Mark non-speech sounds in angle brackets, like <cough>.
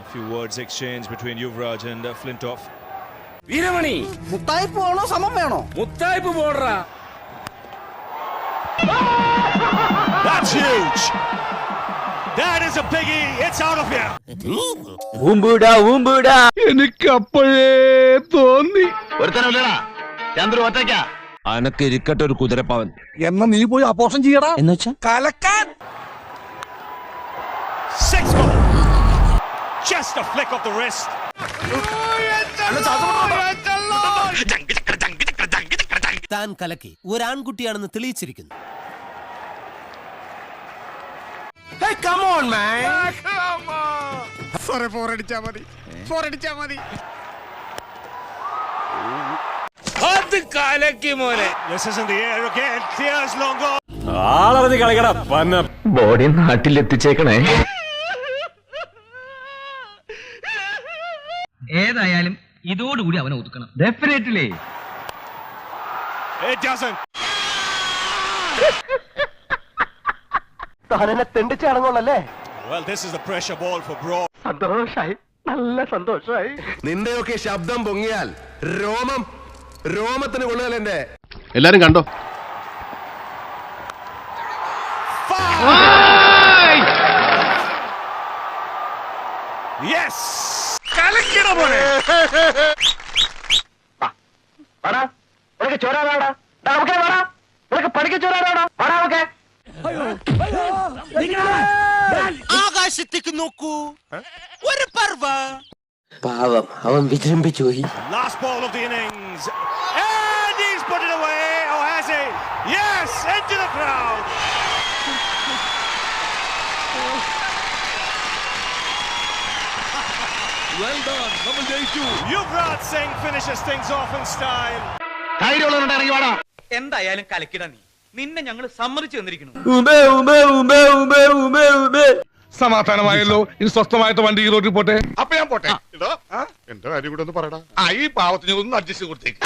A few words exchanged between Yuvraj and uh, Flintoff. Veeramani മുട്ടായി പോണോ സമം വേണോ മുത്തായ്പ് പോടുറാ <laughs> That's huge! That is a biggie! It's out of here! എനിക്ക് അപ്പോഴേ തോന്നി ഒരുത്തനല്ലടാ ചന്ദ്രു ഒറ്റയ്ക്ക അനക്ക് ഇരിക്കട്ടെ ഒരു കുതിരപ്പവൻ എന്നാ നീ പോയി അപോഷം ചെയ്യടാ എന്ന് വെച്ചാ കലക്കാൻ Six! Just a flick of the wrist. താൻ കലക്കി. ഒരു ആൺകുട്ടിയാണെന്ന് തെളിയിച്ചിരിക്കുന്നു അത് കലക്കി മോനെ. This is in the air again. There's long goal. ആളവധി കളിക്കടാ പന്ന ബോഡി നാട്ടിലെത്തിച്ചേക്കണേ. ഏതായാലും ഇതോടുകൂടി അവനെ ഒതുക്കണം. Definitely It doesn't. താനെന്നെ തെണ്ടിച്ചാണങ്ങോളല്ലേ Well, this is the pressure ball for Bro. സന്തോഷായി. നല്ല സന്തോഷായി. നിന്റെയൊക്കെ ശബ്ദം പൊങ്ങിയാൽ രോമം രോമത്തിന് കൊള്ളുകയല്ല എന്റെ എല്ലാരും കണ്ടോ? Yes! വാടാ. പോലെ ചോരാടാ നമുക്ക് വാടാ. നിനക്ക് പഠിക്ക ചോരാടാ വാടാ നമുക്ക്. ആകാശത്തേക്ക് നോക്കൂ. ഒരു പർവ. പാവം അവൻ വിജൃംഭിച്ചു പോയി. Last ball of the innings. And or has it yes into the he? <laughs> Yes! Done നമ്മൾ ജയിച്ചു Yuvraj Singh finishes things off in style. ധൈര്യമുള്ളവരുടെ ഇറങ്ങി വാടാ എന്തായാലും കലക്കിട നീ. നിന്നെ ഞങ്ങൾ സമ്മതിച്ചു തന്നിരിക്കുന്നു. സമാധാനമായല്ലോ. ഇനി സ്വസ്ഥമായിട്ട് വണ്ടി ഈ റോഡിൽ പോട്ടെ? അപ്പൊ ഞാൻ പോട്ടെ? എന്റെ കാര്യം കൂടെ ഒന്ന് പറയടാ ആ ഈ പാവത്തിന് ഒന്ന് അഡ്ജസ്റ്റ് കൊടുത്തേക്ക്.